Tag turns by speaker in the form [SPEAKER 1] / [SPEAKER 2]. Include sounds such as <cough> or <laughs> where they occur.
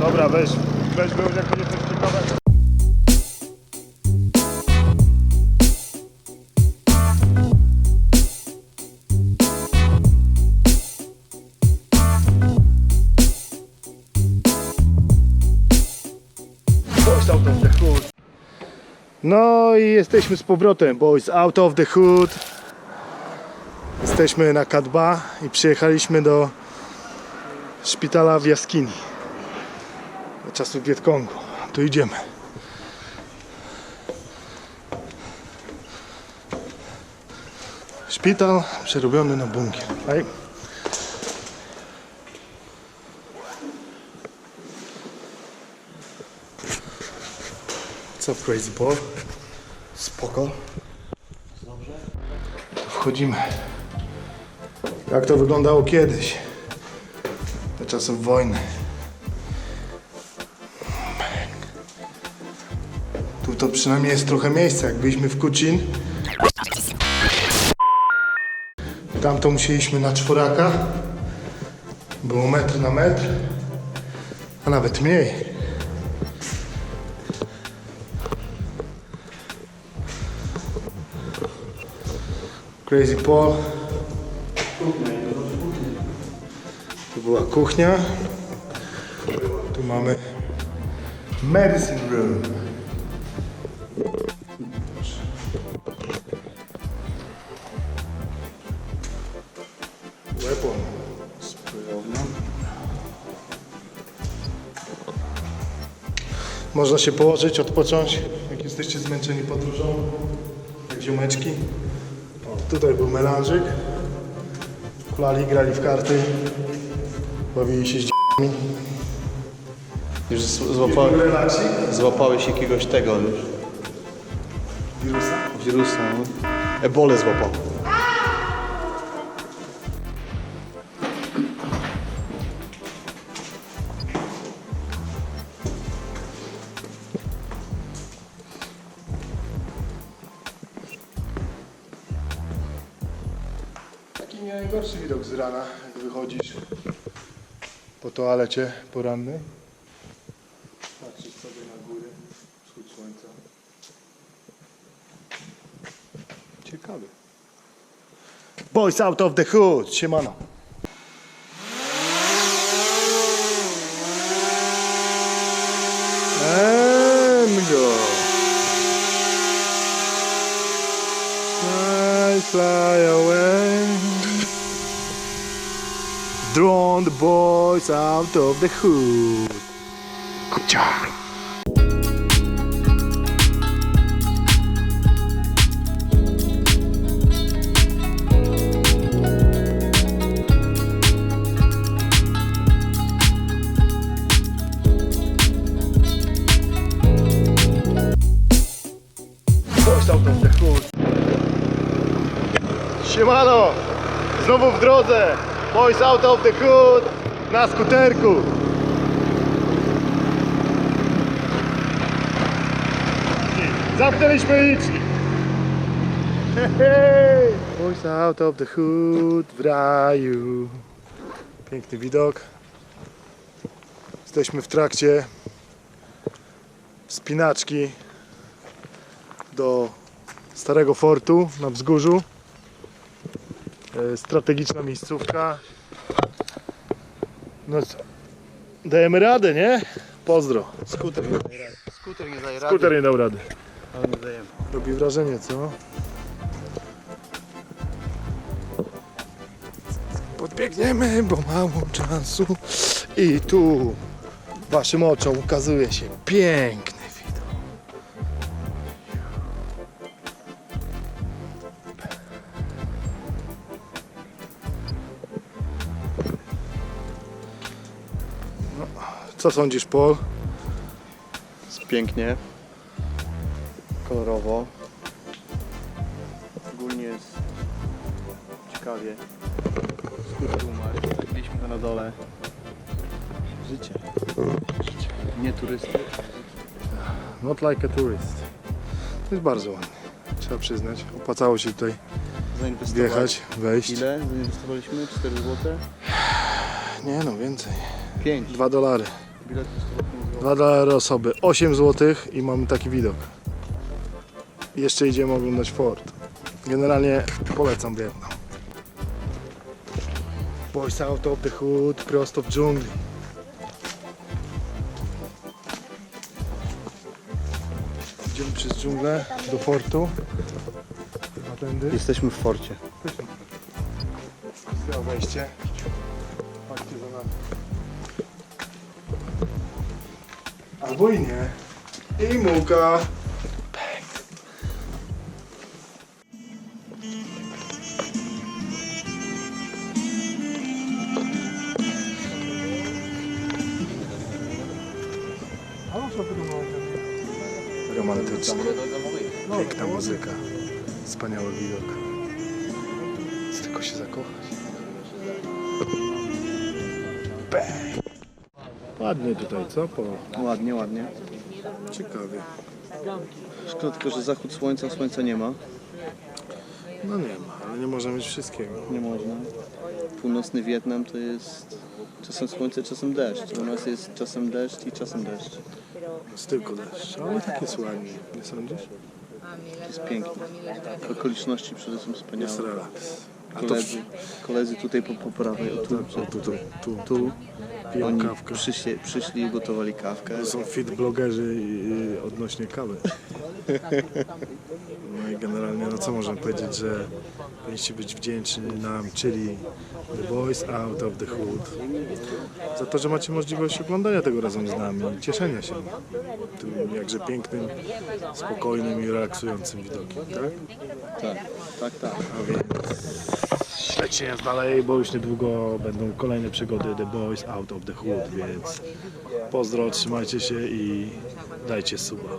[SPEAKER 1] Dobra, weź, weź go, jak będzie coś ciekawego. Boys out of the hood. No i jesteśmy z powrotem, boys out of the hood. Jesteśmy na Kadba i przyjechaliśmy do szpitala w jaskini. Do czasu Wietkongu. Tu idziemy. Szpital przerobiony na bunkier. Tak? Co crazy ball? Spoko. Wchodzimy. Jak to wyglądało kiedyś? Za czasów wojny. To przynajmniej jest trochę miejsca. Jak byliśmy w Kucin, tam to musieliśmy na czworaka. Było metr na metr, a nawet mniej. Crazy Paul. Tu była kuchnia. Tu mamy medicine room. Można się położyć, odpocząć, jak jesteście zmęczeni podróżą, jak ziomeczki. O, tutaj był melanżyk. Kulali, grali w karty. Bawili się z d***mi.
[SPEAKER 2] Już z- złapałeś,
[SPEAKER 1] Relaksik.
[SPEAKER 2] złapałeś jakiegoś tego już.
[SPEAKER 1] Wirusa.
[SPEAKER 2] Wirusa, no. Ebolę złapał.
[SPEAKER 1] Najgorszy widok z rana, jak wychodzisz po toalecie porannej. Patrzysz sobie na górę, wschód słońca. Ciekawy. Boys out of the hood, siemano. And go. Fly, fly away. Drone the boys out of the hood. Hood. Siemano! Znowu w drodze! Boys out of the hood! Na skuterku! Zamknęliśmy licznik! Boys out of the hood w raju. Piękny widok. Jesteśmy w trakcie wspinaczki do Starego Fortu na wzgórzu. E, Strategiczna miejscówka. No co? Dajemy radę, nie? Pozdro.
[SPEAKER 2] Skuter nie daje rady. Skuter nie daje rady.
[SPEAKER 1] Skuter nie dał rady.
[SPEAKER 2] Ale nie dajemy.
[SPEAKER 1] Robi wrażenie, co? Podbiegniemy, bo mało czasu. I tu waszym oczom ukazuje się piękny co sądzisz, Paul?
[SPEAKER 2] Pięknie. Kolorowo. Ogólnie jest ciekawie. Skuter umarł. Widzieliśmy go na dole. Życie. Życie. Nie turysty.
[SPEAKER 1] Not like a tourist. To jest bardzo ładnie, trzeba przyznać. Opłacało się tutaj
[SPEAKER 2] Zainwestowali.
[SPEAKER 1] wjechać, wejść.
[SPEAKER 2] Ile zainwestowaliśmy? 4 zł?
[SPEAKER 1] Nie no, więcej.
[SPEAKER 2] 5.
[SPEAKER 1] 2 dolary.
[SPEAKER 2] Bilet kosztował 5
[SPEAKER 1] Dwa dolary osoby, 8 zł i mamy taki widok. Jeszcze idziemy oglądać fort. Generalnie polecam Wietnam. Boys out of the hood, prosto w dżungli. Idziemy przez dżunglę do fortu. Chyba tędy.
[SPEAKER 2] Jesteśmy w forcie.
[SPEAKER 1] Chyba wejście. Chodźcie za nami. Albo i nie. I muka. Romantyczne. Piękna muzyka. Wspaniały widok. Chcę tylko się zakochać. Bang. Ładnie tutaj, co? Po...
[SPEAKER 2] Ładnie, ładnie.
[SPEAKER 1] Ciekawie.
[SPEAKER 2] Szkoda tylko, że zachód słońca, słońca nie ma.
[SPEAKER 1] No nie ma, ale nie można mieć wszystkiego.
[SPEAKER 2] Nie można. Północny Wietnam to jest czasem słońce, czasem deszcz. U nas jest czasem deszcz i czasem deszcz.
[SPEAKER 1] Jest tylko deszcz, ale tak jest ładnie, nie sądzisz?
[SPEAKER 2] To jest piękne. Okoliczności przede wszystkim
[SPEAKER 1] Jest
[SPEAKER 2] wspaniałe.
[SPEAKER 1] relaks. A
[SPEAKER 2] Koledzy, koledzy tutaj po, po prawej, o tu,
[SPEAKER 1] tu, tu, tu, tu,
[SPEAKER 2] tu
[SPEAKER 1] piją
[SPEAKER 2] oni
[SPEAKER 1] kawkę.
[SPEAKER 2] przyszli, przyszli i gotowali kawkę.
[SPEAKER 1] To są fit blogerzy i- odnośnie kawy. <laughs> No i generalnie, no co możemy powiedzieć, że powinniście być wdzięczni nam, czyli The Boys Out of the Hood, za to, że macie możliwość oglądania tego razem z nami i cieszenia się tym jakże pięknym, spokojnym i relaksującym widokiem, tak?
[SPEAKER 2] Tak, tak, tak.
[SPEAKER 1] A więc śledźcie nas dalej, bo już niedługo będą kolejne przygody The Boys Out of the Hood, więc pozdro, trzymajcie się i dajcie suba.